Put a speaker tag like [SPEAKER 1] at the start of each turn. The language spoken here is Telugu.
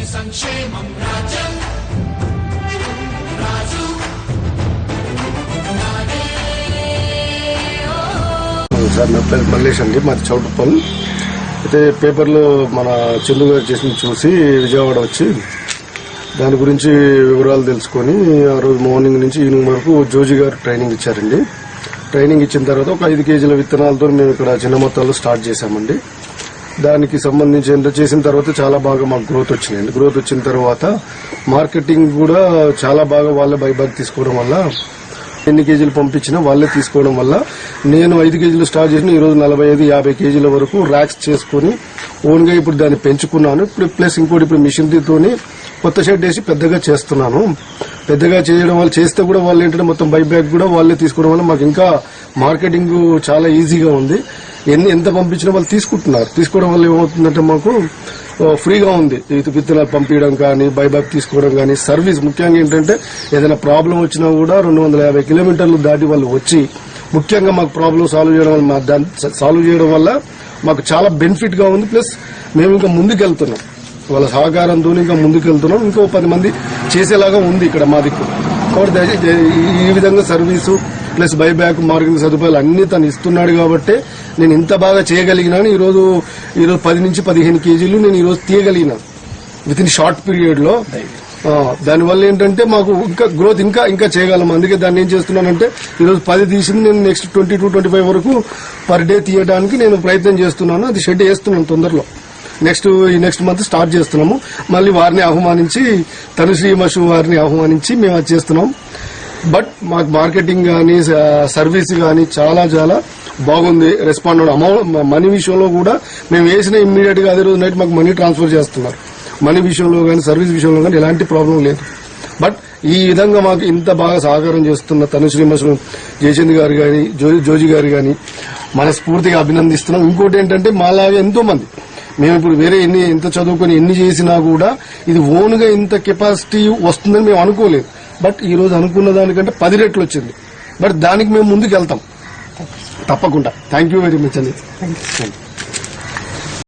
[SPEAKER 1] ప్రజల సంక్షేమం రాజ్యం రాజు.
[SPEAKER 2] సార్ నా పేరు మల్లేష్ అండి మాది చౌటుప్పల్. అయితే పేపర్లో మన చందు గారు చేసింది చూసి విజయవాడ వచ్చి దాని గురించి వివరాలు తెలుసుకొని ఆ రోజు మార్నింగ్ నుంచి ఈవినింగ్ వరకు జోజి గారు ట్రైనింగ్ ఇచ్చారండి. ట్రైనింగ్ ఇచ్చిన తర్వాత ఒక ఐదు కేజీల విత్తనాలతో మేము ఇక్కడ చిన్న మొత్తాల్లో స్టార్ట్ చేశామండి. దానికి సంబంధించి ఏంటో చేసిన తర్వాత చాలా బాగా మాకు గ్రోత్ వచ్చినాయండి గ్రోత్ వచ్చిన తర్వాత మార్కెటింగ్ కూడా చాలా బాగా వాళ్ళే బైబాక్ తీసుకోవడం వల్ల ఎన్ని కేజీలు పంపించినా వాళ్ళే తీసుకోవడం వల్ల నేను ఐదు కేజీలు స్టార్ట్ చేసిన ఈ రోజు నలభై ఐదు యాభై కేజీల వరకు ర్యాక్స్ చేసుకుని ఓన్గా ఇప్పుడు దాన్ని పెంచుకున్నాను. ఇప్పుడు ప్లస్ ఇంకోటి ఇప్పుడు మిషన్ కొత్త షెడ్ వేసి పెద్దగా చేస్తున్నాను. పెద్దగా చేయడం వల్ల చేస్తే కూడా వాళ్ళు ఏంటంటే మొత్తం బైబ్యాక్ కూడా వాళ్ళే తీసుకోవడం వల్ల మాకు ఇంకా మార్కెటింగ్ చాలా ఈజీగా ఉంది. ఎన్ని ఎంత పంపించినా వాళ్ళు తీసుకుంటున్నారు. తీసుకోవడం వల్ల ఏమవుతుందంటే మాకు ఫ్రీగా ఉంది. ఇది విత్తనాలు పంపించడం కానీ బైబ్యాక్ తీసుకోవడం కానీ సర్వీస్ ముఖ్యంగా ఏంటంటే ఏదైనా ప్రాబ్లం వచ్చినా కూడా రెండు వందల యాభై కిలోమీటర్లు దాటి వాళ్ళు వచ్చి ముఖ్యంగా మాకు ప్రాబ్లం సాల్వ్ చేయడం వల్ల మా సాల్వ్ చేయడం వల్ల మాకు చాలా బెనిఫిట్గా ఉంది. ప్లస్ మేము ఇంకా ముందుకెళ్తున్నాం. వాళ్ళ సహకారంతో ఇంకా ముందుకెళ్తున్నాం. ఇంకో పది మంది చేసేలాగా ఉంది ఇక్కడ మా దిక్కు. కాబట్టి ఈ- ఈ విధంగా సర్వీసు ప్లస్ బైబ్యాక్ మార్కెటింగ్ సదుపాయాలు అన్ని తను ఇస్తున్నాడు కాబట్టి నేను ఇంత బాగా చేయగలిగినాను. ఈ రోజు ఈ రోజు పది నుంచి పదిహేను కేజీలు నేను ఈ రోజు తీయగలిగినాను విత్ ఇన్ షార్ట్ పీరియడ్లో దానివల్ల ఏంటంటే మాకు ఇంకా గ్రోత్ ఇంకా ఇంకా చేయగలం. అందుకే దాన్ని ఏం చేస్తున్నానంటే ఈ రోజు పది తీసింది నేను next twenty two twenty five వరకు పర్ డే తీయడానికి నేను ప్రయత్నం చేస్తున్నాను. అది షెడ్ వేస్తున్నాను తొందరలో. నెక్స్ట్ ఈ నెక్స్ట్ మంత్ స్టార్ట్ చేస్తున్నాము. మళ్ళీ వారిని ఆహ్వానించి తనుశ్రీ మషు వారిని ఆహ్వానించి మేము అది చేస్తున్నాం. బట్ మాకు మార్కెటింగ్ కానీ సర్వీస్ కానీ చాలా చాలా బాగుంది. రెస్పాండ్ అవ్వడం అమౌంట్ మనీ విషయంలో కూడా మేము వేసిన ఇమ్మీడియట్గా అదే రోజు నైట్ మాకు మనీ ట్రాన్స్ఫర్ చేస్తున్నారు. మనీ విషయంలో కానీ సర్వీస్ విషయంలో కానీ ఎలాంటి ప్రాబ్లం లేదు. బట్ ఈ విధంగా మాకు ఇంత బాగా సహకారం చేస్తున్న తనుశ్రీ మషు జయచంద్ గారు కానీ జోజి గారు కానీ మనస్ఫూర్తిగా అభినందిస్తున్నాం. ఇంకోటి ఏంటంటే మాలాగా ఎంతో మంది మేము ఇప్పుడు వేరే ఎన్ని ఎంత చదువుకొని ఎన్ని చేసినా కూడా ఇది ఓన్గా ఇంత కెపాసిటీ వస్తుందని మేము అనుకోలేదు. బట్ ఈ రోజు అనుకున్న దానికంటే పది రెట్లు వచ్చింది. బట్ దానికి మేము ముందుకు వెళ్తాం తప్పకుండా థ్యాంక్ యూ వెరీ మచ్ అండి